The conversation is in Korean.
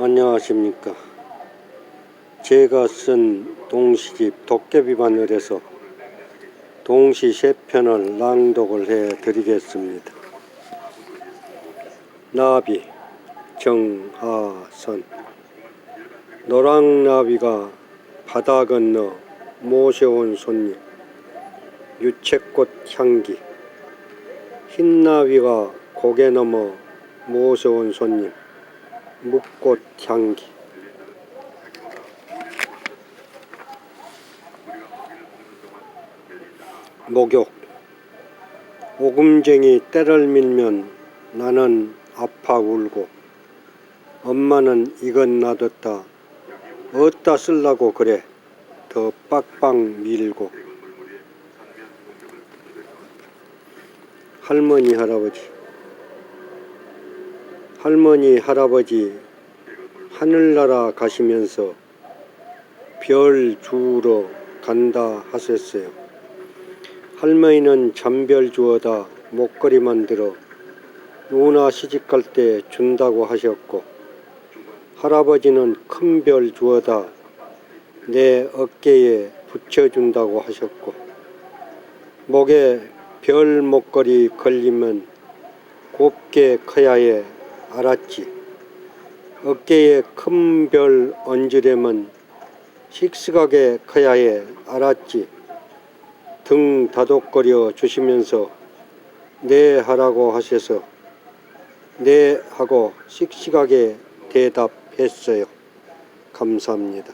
안녕하십니까. 제가 쓴 동시집 도깨비 바늘에서 동시 세 편을 낭독을 해 드리겠습니다. 나비 정하선 노랑나비가 바다 건너 모셔온 손님 유채꽃 향기 흰나비가 고개 넘어 모셔온 손님 묵꽃 향기. 목욕. 오금쟁이 때를 밀면 나는 아파 울고 엄마는 이건 놔뒀다 어디다 쓸라고 그래 더 빡빡 밀고. 할머니 할아버지 할머니 할아버지 하늘나라 가시면서 별 주우러 간다 하셨어요. 할머니는 잠별 주워다 목걸이 만들어 누나 시집갈 때 준다고 하셨고 할아버지는 큰 별 주워다 내 어깨에 붙여준다고 하셨고 목에 별 목걸이 걸리면 곱게 커야 해 알았지. 어깨에 큰 별 얹으려면 식스하게 커야 해 알았지. 등 다독거려 주시면서 네 하라고 하셔서 네 하고 씩씩하게 대답했어요. 감사합니다